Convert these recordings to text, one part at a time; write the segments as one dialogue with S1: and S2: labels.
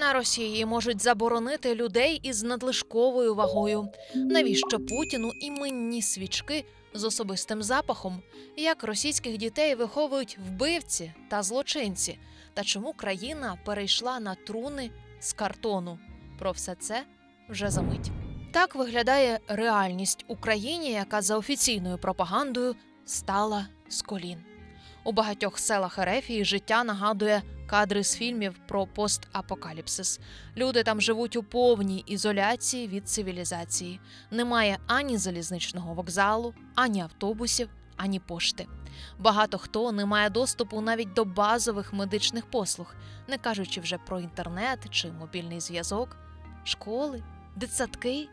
S1: На Росії можуть заборонити людей із надлишковою вагою. Навіщо Путіну іменні свічки з особистим запахом? Як російських дітей виховують вбивці та злочинці? Та чому країна перейшла на труни з картону? Про все це вже за мить. Так виглядає реальність Україні, яка за офіційною пропагандою стала з колін. У багатьох селах Ерефії життя нагадує кадри з фільмів про постапокаліпсис. Люди там живуть у повній ізоляції від цивілізації. Немає ані залізничного вокзалу, ані автобусів, ані пошти. Багато хто не має доступу навіть до базових медичних послуг, не кажучи вже про інтернет чи мобільний зв'язок, школи, дитсадки.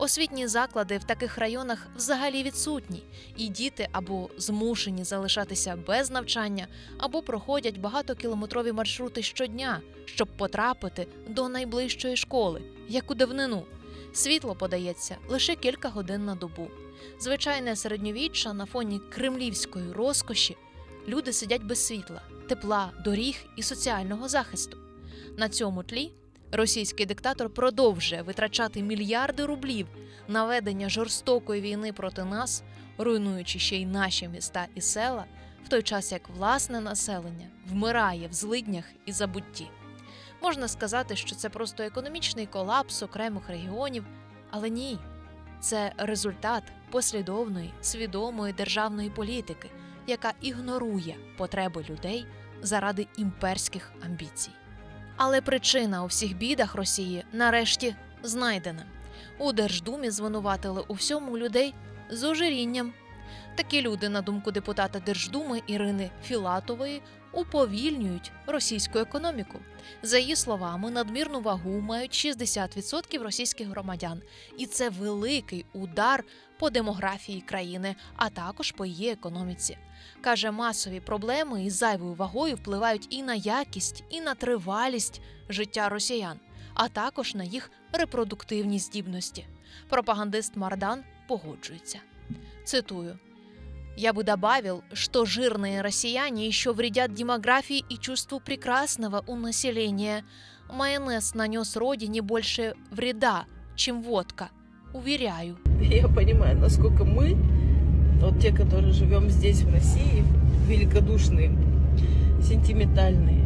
S1: Освітні заклади в таких районах взагалі відсутні, і діти або змушені залишатися без навчання, або проходять багатокілометрові маршрути щодня, щоб потрапити до найближчої школи, як у давнину. Світло подається лише кілька годин на добу. Звичайне середньовіччя на фоні кремлівської розкоші люди сидять без світла, тепла, доріг і соціального захисту. На цьому тлі російський диктатор продовжує витрачати мільярди рублів на ведення жорстокої війни проти нас, руйнуючи ще й наші міста і села, в той час як власне населення вмирає в злиднях і забутті. Можна сказати, що це просто економічний колапс окремих регіонів, але ні, це результат послідовної, свідомої державної політики, яка ігнорує потреби людей заради імперських амбіцій. Але причина у всіх бідах Росії нарешті знайдена. У Держдумі звинуватили у всьому людей з ожирінням. Такі люди, на думку депутата Держдуми Ірини Філатової, уповільнюють російську економіку. За її словами, надмірну вагу мають 60% російських громадян, і це великий удар по демографії країни, а також по її економіці. Каже, масові проблеми із зайвою вагою впливають і на якість, і на тривалість життя росіян, а також на їх репродуктивні здібності. Пропагандист Мардан погоджується. Цитую. Я бы добавил, что жирные россияне еще вредят демографии и чувству прекрасного у населения. Майонез нанес родине больше вреда, чем водка. Уверяю.
S2: Я понимаю, насколько мы, вот те, которые живем здесь, в России, великодушные, сентиментальные,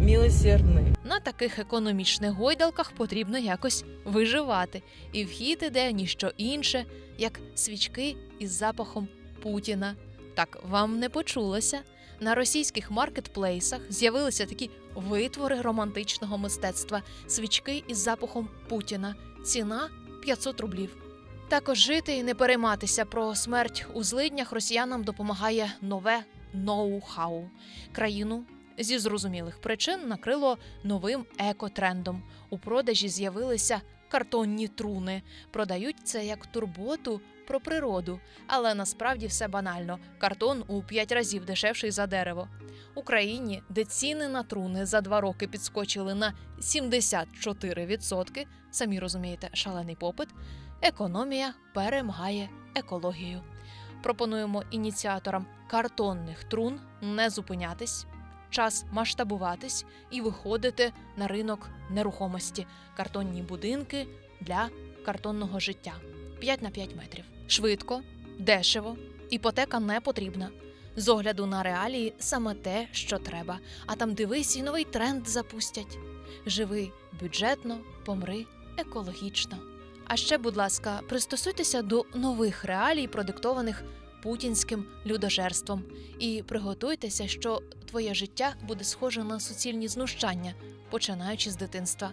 S2: милосердные.
S1: На таких економічних гойдалках потрібно якось виживати, і вхід іде ніщо інше, як свічки із запахом Путіна. Так вам не почулося. На російських маркетплейсах з'явилися такі витвори романтичного мистецтва, свічки із запахом Путіна. Ціна 500 рублів. Також жити і не перейматися про смерть у злиднях росіянам допомагає нове ноу-хау. Країну зі зрозумілих причин накрило новим екотрендом. У продажі з'явилися картонні труни. Продають це як турботу про природу, але насправді все банально. Картон у 5 разів дешевший за дерево. Україні, де ціни на труни за два роки підскочили на 74%, самі розумієте, шалений попит. Економія перемагає екологію. Пропонуємо ініціаторам картонних трун не зупинятись, час масштабуватись і виходити на ринок нерухомості, картонні будинки для картонного життя 5 на 5 метрів. Швидко, дешево, іпотека не потрібна. З огляду на реалії саме те, що треба. А там дивись і новий тренд запустять. Живи бюджетно, помри екологічно. А ще, будь ласка, пристосуйтеся до нових реалій, продиктованих путінським людожерством, і приготуйтеся, що твоє життя буде схоже на суцільні знущання, починаючи з дитинства.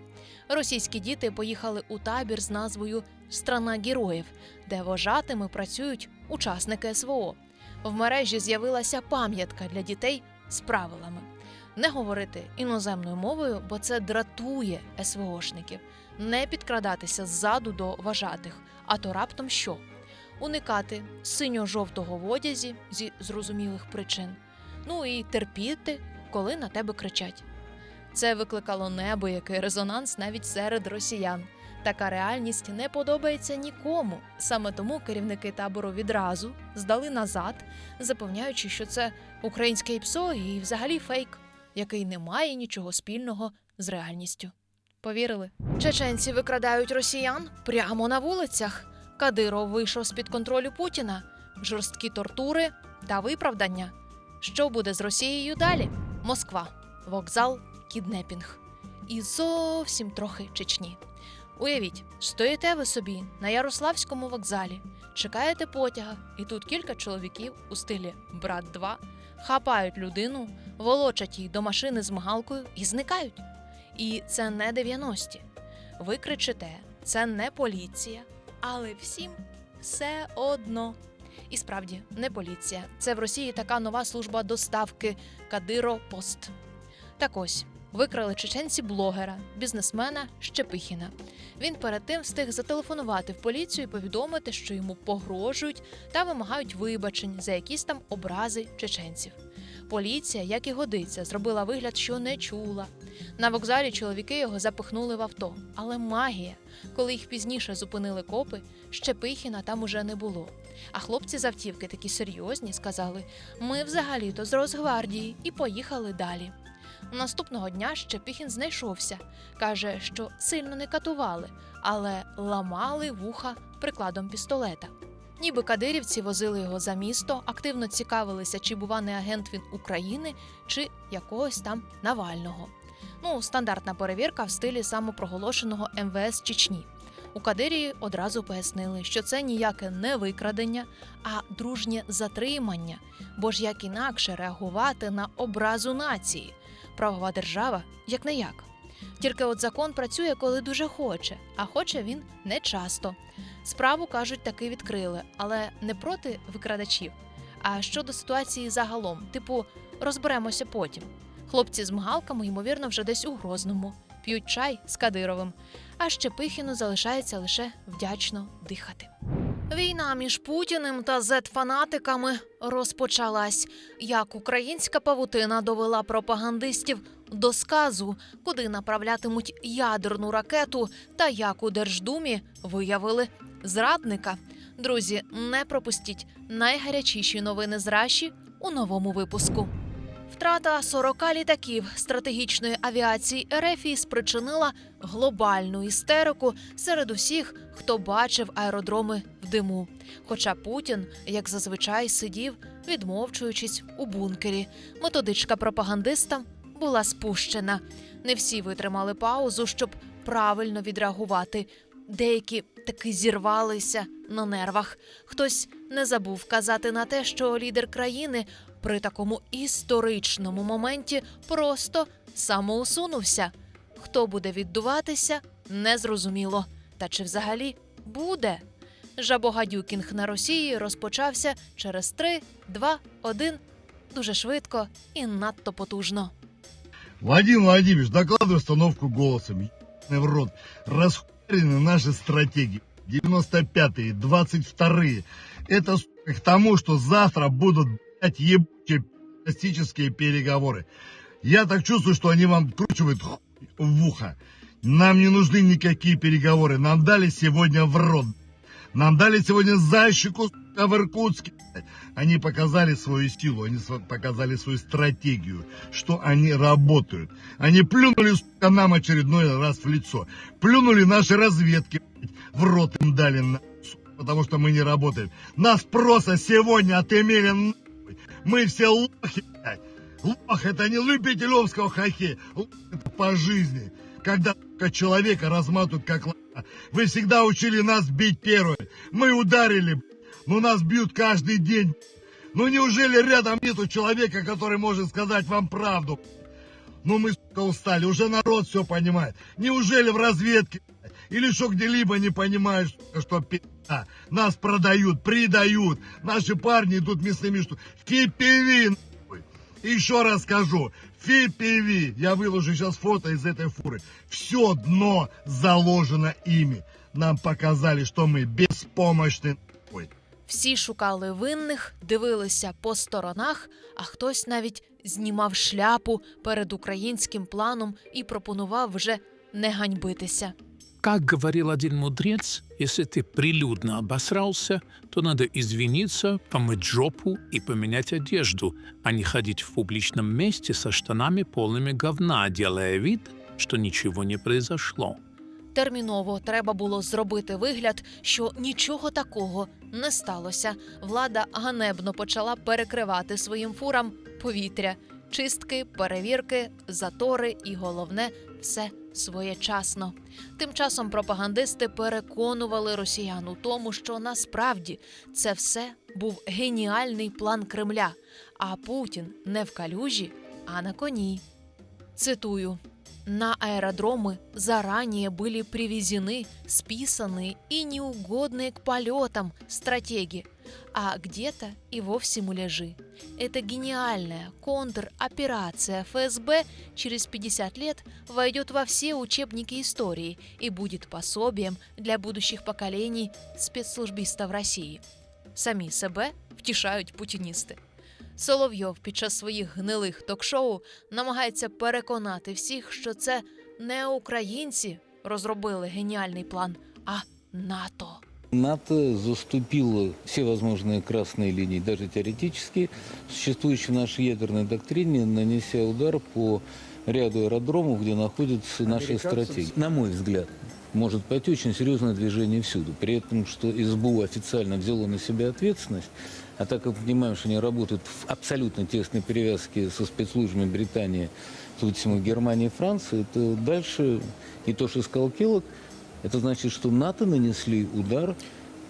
S1: Російські діти поїхали у табір з назвою Страна героїв, де вожатими працюють учасники СВО. В мережі з'явилася пам'ятка для дітей з правилами. Не говорити іноземною мовою, бо це дратує СВОшників, не підкрадатися ззаду до вожатих, а то раптом що? Уникати синьо-жовтого в одязі зі зрозумілих причин, ну і терпіти, коли на тебе кричать. Це викликало неабиякий резонанс навіть серед росіян. Така реальність не подобається нікому. Саме тому керівники табору відразу здали назад, запевняючи, що це українське ІПСО і взагалі фейк, який не має нічого спільного з реальністю. Повірили? Чеченці викрадають росіян прямо на вулицях. Кадиров вийшов з під контролю Путіна, жорсткі тортури та виправдання. Що буде з Росією далі? Москва, вокзал, кіднепінг. І зовсім трохи Чечні. Уявіть, стоїте ви собі на Ярославському вокзалі, чекаєте потяга, і тут кілька чоловіків у стилі Брат 2 хапають людину, волочать її до машини з мигалкою і зникають. І це не 90-ті. Ви кричите, це не поліція, але всім все одно. І справді, не поліція. Це в Росії така нова служба доставки Кадиро Пост. Так ось викрали чеченці блогера, бізнесмена Щепихіна. Він перед тим встиг зателефонувати в поліцію і повідомити, що йому погрожують та вимагають вибачень за якісь там образи чеченців. Поліція, як і годиться, зробила вигляд, що не чула. На вокзалі чоловіки його запихнули в авто. Але магія, коли їх пізніше зупинили копи, Щепихіна там уже не було. А хлопці з автівки такі серйозні сказали: ми взагалі-то з Росгвардії і поїхали далі. Наступного дня Щепіхін знайшовся. Каже, що сильно не катували, але ламали вуха прикладом пістолета. Ніби кадирівці возили його за місто, активно цікавилися, чи бува не агент він України, чи якогось там Навального. Ну, стандартна перевірка в стилі самопроголошеного МВС Чечні. У Кадирії одразу пояснили, що це ніяке не викрадення, а дружнє затримання, бо ж як інакше реагувати на образу нації. Правова держава як не як. Тільки от закон працює, коли дуже хоче, а хоче він не часто. Справу кажуть, таки відкрили, але не проти викрадачів, а щодо ситуації загалом, типу, розберемося потім. Хлопці з мигалками, ймовірно, вже десь у Грозному, п'ють чай з Кадировим, а Щепихіну залишається лише вдячно дихати. Війна між Путіним та зет-фанатиками розпочалась. Як українська павутина довела пропагандистів до сказу, куди направлятимуть ядерну ракету, та як у Держдумі виявили зрадника. Друзі, не пропустіть найгарячіші новини з Раші у новому випуску. Втрата 40 літаків стратегічної авіації Ерефії спричинила глобальну істерику серед усіх, хто бачив аеродроми в диму. Хоча Путін, як зазвичай, сидів, відмовчуючись у бункері. Методичка пропагандистам була спущена. Не всі витримали паузу, щоб правильно відреагувати. Деякі таки зірвалися на нервах. Хтось не забув казати на те, що лідер країни при такому історичному моменті просто самоусунувся. Хто буде віддуватися, незрозуміло. Та чи взагалі буде? Жабогадюкінг на Росії розпочався через 3, 2, 1, дуже швидко і надто потужно.
S3: Вадим Владимирович, докладывай установку голосом. Ебаный в рот. Расхуярены наши стратегии. 95-е, 22-е. Это сука, к тому, что завтра будут, блядь, ебучие пластические переговоры. Я так чувствую, что они вам вкручивают хуй в ухо. Нам не нужны никакие переговоры. Нам дали сегодня в рот. Нам дали сегодня сука, в Иркутске. Они показали свою силу, они показали свою стратегию, что они работают. Они плюнули сука, нам очередной раз в лицо. Плюнули наши разведки, в рот им дали, потому что мы не работаем. Нас просто сегодня отымели. Мы все лохи, блядь. Лох это не любителевского хоккея, лох это по жизни. Когда человека разматывают как лоха. Вы всегда учили нас бить первые. Мы ударили, но нас бьют каждый день. Ну неужели рядом нету человека, который может сказать вам правду? Ну мы, сука, устали, уже народ все понимает. Неужели в разведке или что где-либо не понимаешь, сука, что пи***а, нас продают, предают, наши парни идут мясными что ФИПИВИ, нахуй. Еще раз скажу, ФИПИВИ, я выложу сейчас фото из этой фуры, все дно заложено ими. Нам показали, что мы беспомощны, нахуй.
S1: Всі шукали винних, дивилися по сторонах, а хтось навіть знімав шляпу перед українським планом і пропонував вже не ганьбитися.
S4: Как говорил один мудрец, если ты прилюдно обосрался, то надо извиниться, помыть жопу и поменять одежду, а не ходить в публичном месте со штанами полными говна, делая вид, что ничего не произошло.
S1: Терміново треба було зробити вигляд, що нічого такого не сталося. Влада ганебно почала перекривати своїм фурам повітря, чистки, перевірки, затори і головне все своєчасно. Тим часом пропагандисти переконували росіян у тому, що насправді це все був геніальний план Кремля, а Путін не в калюжі, а на коні. Цитую. На аэродромы заранее были привезены, списанные и неугодные к полетам стратеги, а где-то и вовсе муляжи. Эта гениальная контроперация ФСБ через 50 лет войдет во все учебники истории и будет пособием для будущих поколений спецслужбистов Росії. Самі себе втішають путіністи. Соловйов під час своїх гнилих ток-шоу намагається переконати всіх, що це не українці розробили геніальний план, а НАТО.
S5: НАТО заступило все возможные красные линии, даже теоретически, существующей в нашей ядерной доктрине, нанеся удар по ряду аэродромов, где находятся наши стратегии. На мой взгляд, может пойти очень серьезное движение всюду. При этом, что СБУ официально взяло на себя ответственность, а так как мы понимаем, что они работают в абсолютно тесной перевязке со спецслужбами Британии, тут всему Германии и Франции, то дальше и то, что сказал Келлог, это значит, что НАТО нанесли удар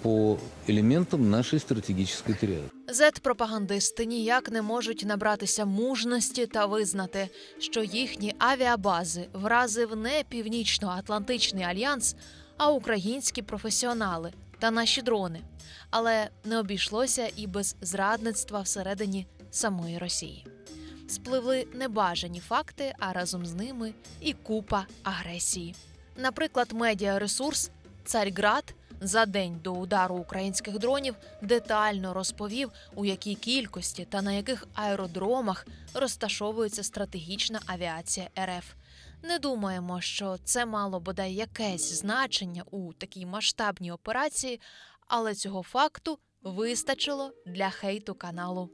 S5: по элементам нашей стратегической триады.
S1: Зет-пропагандисти ніяк не можуть набратися мужності та визнати, що їхні авіабази вразив не північно-атлантичний альянс, а українські професіонали та наші дрони. Але не обійшлося і без зрадництва всередині самої Росії. Спливли небажані факти, а разом з ними і купа агресії. Наприклад, медіаресурс Царьград за день до удару українських дронів детально розповів, у якій кількості та на яких аеродромах розташовується стратегічна авіація РФ. Не думаємо, що це мало бодай якесь значення у такій масштабній операції, але цього факту вистачило для хейту каналу.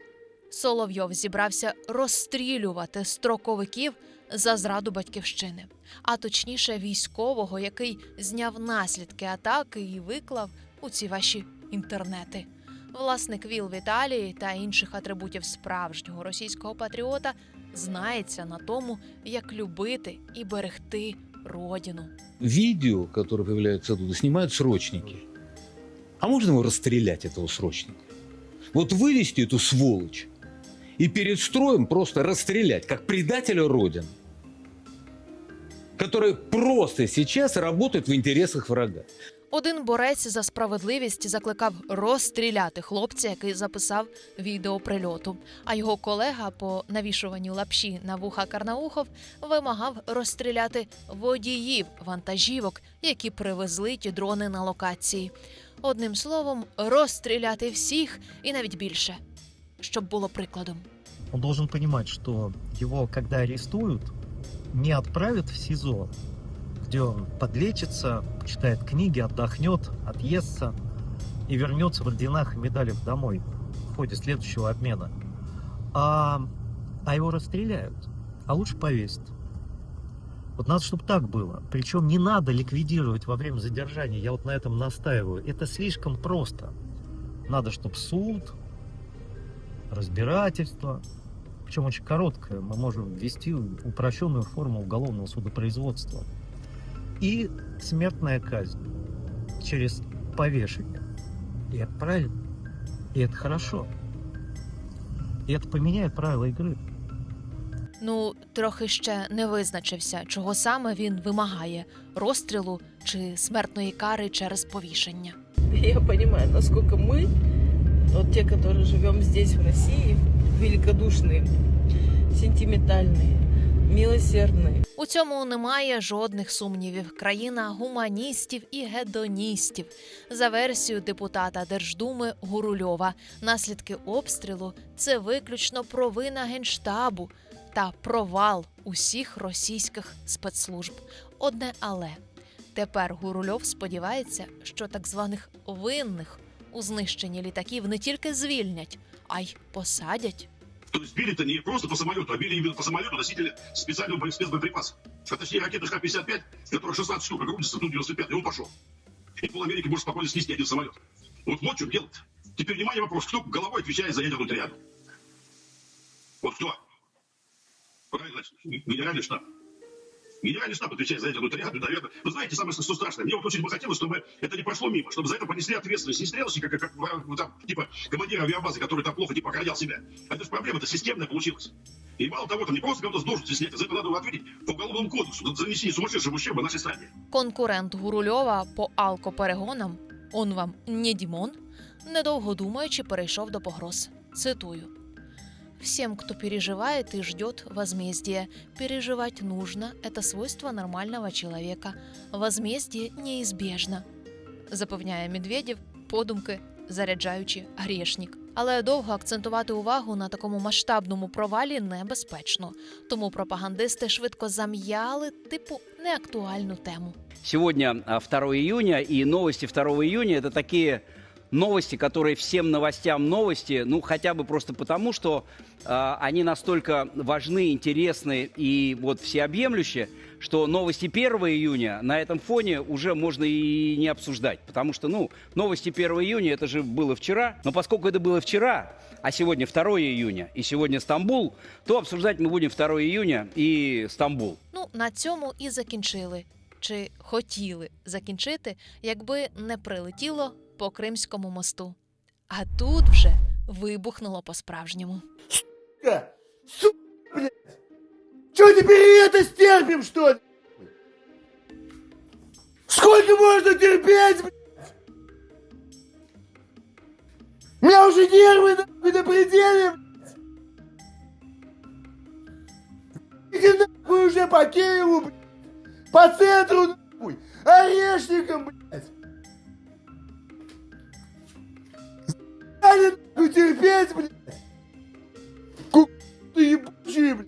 S1: Соловйов зібрався розстрілювати строковиків за зраду батьківщини, а точніше військового, який зняв наслідки атаки і виклав у ці ваші інтернети. Власник ВІЛ в Італії та інших атрибутів справжнього російського патріота знається на тому, як любити і берегти родину.
S5: Видео, которое появляется оттуда, снимают срочники. А можно его расстрелять, этого срочника? Вот вывести эту сволочь и перед строем просто расстрелять, как предателя Родины, который просто сейчас работает в интересах врага.
S1: Один борець за справедливість закликав розстріляти хлопця, який записав відео прильоту. А його колега по навішуванню лапші на вуха Карнаухов вимагав розстріляти водіїв вантажівок, які привезли ті дрони на локації. Одним словом, розстріляти всіх і навіть більше, щоб було прикладом.
S6: Он должен понимать, что его, когда арестуют, не отправят в СИЗО, где он подлечится, почитает книги, отдохнет, отъестся и вернется в орденах и медалях домой в ходе следующего обмена. А, а его расстреляют, а лучше повесят. Вот надо, чтобы так было. Причем не надо ликвидировать во время задержания. Я вот на этом настаиваю. Это слишком просто. Надо, чтобы суд, разбирательство, причем очень короткое, мы можем ввести упрощенную форму уголовного судопроизводства. И смертная казнь через повешение. И это правильно. И это хорошо. И это поменяет правила игры.
S1: Ну, трохи ще не визначився, чого саме він вимагає розстрілу чи смертної кари через повішення.
S2: Я понимаю, насколько мы, вот те, которые живем здесь, в России, великодушные, сентиментальные, милосердные.
S1: У цьому немає жодних сумнівів. Країна гуманістів і гедоністів. За версією депутата Держдуми Гурульова, наслідки обстрілу це виключно провина генштабу та провал усіх російських спецслужб. Одне але тепер Гурульов сподівається, що так званих винних у знищенні літаків не тільки звільнять, а й посадять.
S7: То есть били-то не просто по самолету, а били именно по самолету носители специального бои- спецбоеприпаса. а точнее ракету Х-55, которая 16 штук грузится Ту-95, и он пошел. И пол Америки может спокойно снести один самолет. Вот вот что делать. Теперь внимание вопрос, кто головой отвечает за ядерную триаду? Вот кто? Правильно, генеральный штаб. Генеральный штаб отвечает за ядерную триаду, наверное. Вы знаете, самое что страшное, мне вот очень бы хотелось, чтобы это не прошло мимо, чтобы за это понесли ответственность не стрелочника, как, как, вот там, типа командира авиабазы, который там плохо типа охранял себя. Это же проблема, это системная получилась. И мало того, там не просто кого-то с должности снять, за это надо ответить по уголовному кодексу, за нанесение сумасшедшего ущерба нашей стране.
S1: Конкурент Гурульова по алкоперегонам, он вам не Дімон, недовго думаючи, перейшов до погроз. Цитую. Всем, кто переживает и ждет возмездия. Переживать нужно – это свойство нормального человека. Возмездие неизбежно, запевняє Медведєв, подумки заряджаючи грішник. Але довго акцентувати увагу на такому масштабному провалі небезпечно. Тому пропагандисти швидко зам'яли типу неактуальну тему.
S8: Сегодня а, 2 июня, и новости 2 июня – это такие новости, которые всем новостям новости, ну, хотя бы просто потому, что а, они настолько важны, интересны и вот всеобъемлющие, что новости 1 июня на этом фоне уже можно и не обсуждать. Потому что, ну, новости 1 июня – это же было вчера. Но поскольку это было вчера, а сегодня 2 июня, и сегодня Стамбул, то обсуждать мы будем 2 июня и Стамбул.
S1: Ну, на цьому і закінчили. Чи хотіли закінчити, якби не прилетіло по Кримському мосту. А тут вже вибухнуло по-справжньому.
S9: Сука! Сука, блядь! Чё теперь это стерпим, что? Сколько можно терпеть, блядь? У меня уже нервы нахуй на пределе, блядь! Иди нахуй уже по Киеву, блядь! По центру, нахуй! Орешником, блядь! нахуй терпеть, блядь! Ку... ты ебучий, блядь!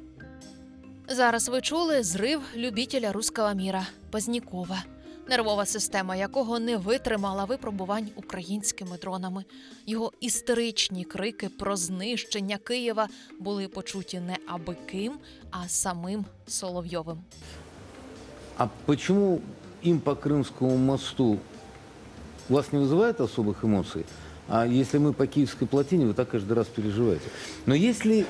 S1: Зараз ви чули зрив любітеля руського міра Познякова, нервова система якого не витримала випробувань українськими дронами. Його істеричні крики про знищення Києва були почуті не аби ким, а самим Соловйовим.
S5: А почему им по Крымскому мосту вас не вызывает особых эмоций? А если мы по Киевской плотине, вы так каждый раз переживаете. Но если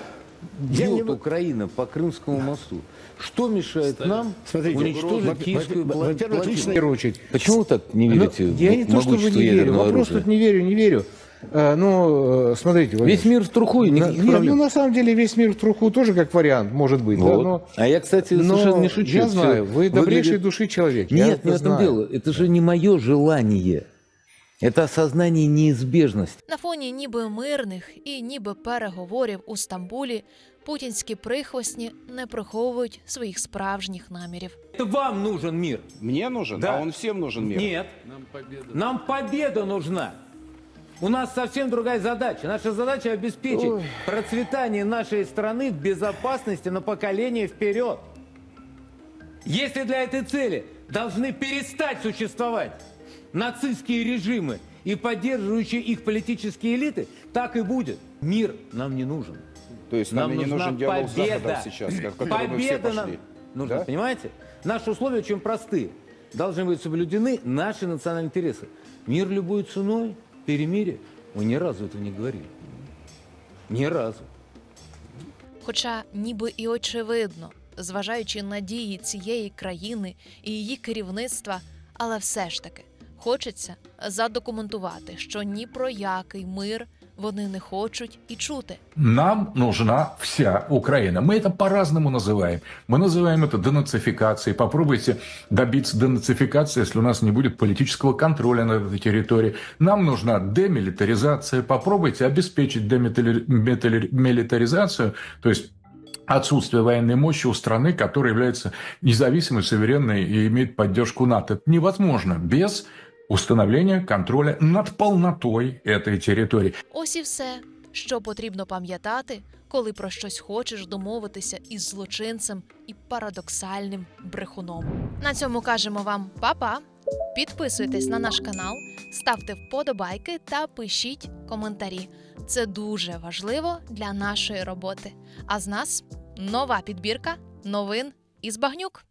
S5: бьет
S9: не-
S5: Украина по Крымскому мосту, что мешает нам
S9: Смотрите,
S5: уничтожить
S9: во-
S5: Киевскую
S9: во-
S5: пла-
S9: во-первых, лично в
S5: плотину?
S9: первую очередь.
S5: Почему вы так не
S9: Ну,
S5: верите
S9: я не то, чтобы
S5: могущество
S9: не верю. Вопрос
S5: оружия?
S9: тут не верю, не верю. Э, Ну, э, смотрите,
S5: Весь
S9: Владимир,
S5: мир в труху и никаких
S9: нет,
S5: проблем.
S9: ну на самом деле весь мир в труху тоже как вариант может быть, да,
S5: Вот.
S9: но,
S5: А я, кстати,
S9: но
S5: совершенно не шучу.
S9: я знаю, вы добрейшей
S5: выглядит-
S9: души человек.
S5: Нет, не в этом
S9: знаю.
S5: дело. Это же не мое желание. Это осознание неизбежности.
S1: На фоні ніби мирних і ніби переговорів у Стамбулі путінські прихвостні не приховують своїх справжніх намірів.
S10: Это вам нужен мир.
S11: Мне нужен,
S10: Да.
S11: а он всем нужен мир.
S10: Нет. Нам победа нужна. У нас совсем другая задача. Наша задача обеспечить процветание нашей страны в безопасности на поколение вперед. Если для этой цели должны перестать существовать нацистские режимы и поддерживающие их политические элиты, так и будет. Мир нам не нужен.
S11: То есть нам,
S10: Нам
S11: не
S10: нужна
S11: нужен диалог с
S10: победа.
S11: Западом сейчас, как- в который мы все
S10: Победа нам
S11: пошли.
S10: нужна,
S11: Да?
S10: понимаете? Наши условия очень простые. Должны быть соблюдены наши национальные интересы. Мир любой ценой, перемирие. Мы ни разу этого не говорили. Ни разу.
S1: Хоча ніби і очевидно, зважаючи на дії цієї країни і її керівництва, але все ж таки хочеться задокументувати, що ні про який мир вони не хочуть і чути.
S12: Нам нужна вся Украина. Мы это по-разному называем. Мы называем это денацификацией. Попробуйте добиться денацификации, если у нас не будет политического контроля над этой территорией. Нам нужна демилитаризация. Попробуйте обеспечить демилитаризацию, то есть отсутствие военной мощи у страны, которая является независимой, суверенной и имеет поддержку НАТО. Это невозможно без установления контроля над полнотой этой территории.
S1: Ось і все, що потрібно пам'ятати, коли про щось хочеш домовитися із злочинцем і парадоксальним брехуном. На цьому кажемо вам па-па. Підписуйтесь на наш канал, ставте вподобайки та пишіть коментарі. Це дуже важливо для нашої роботи. А з нас нова підбірка новин із багнюк.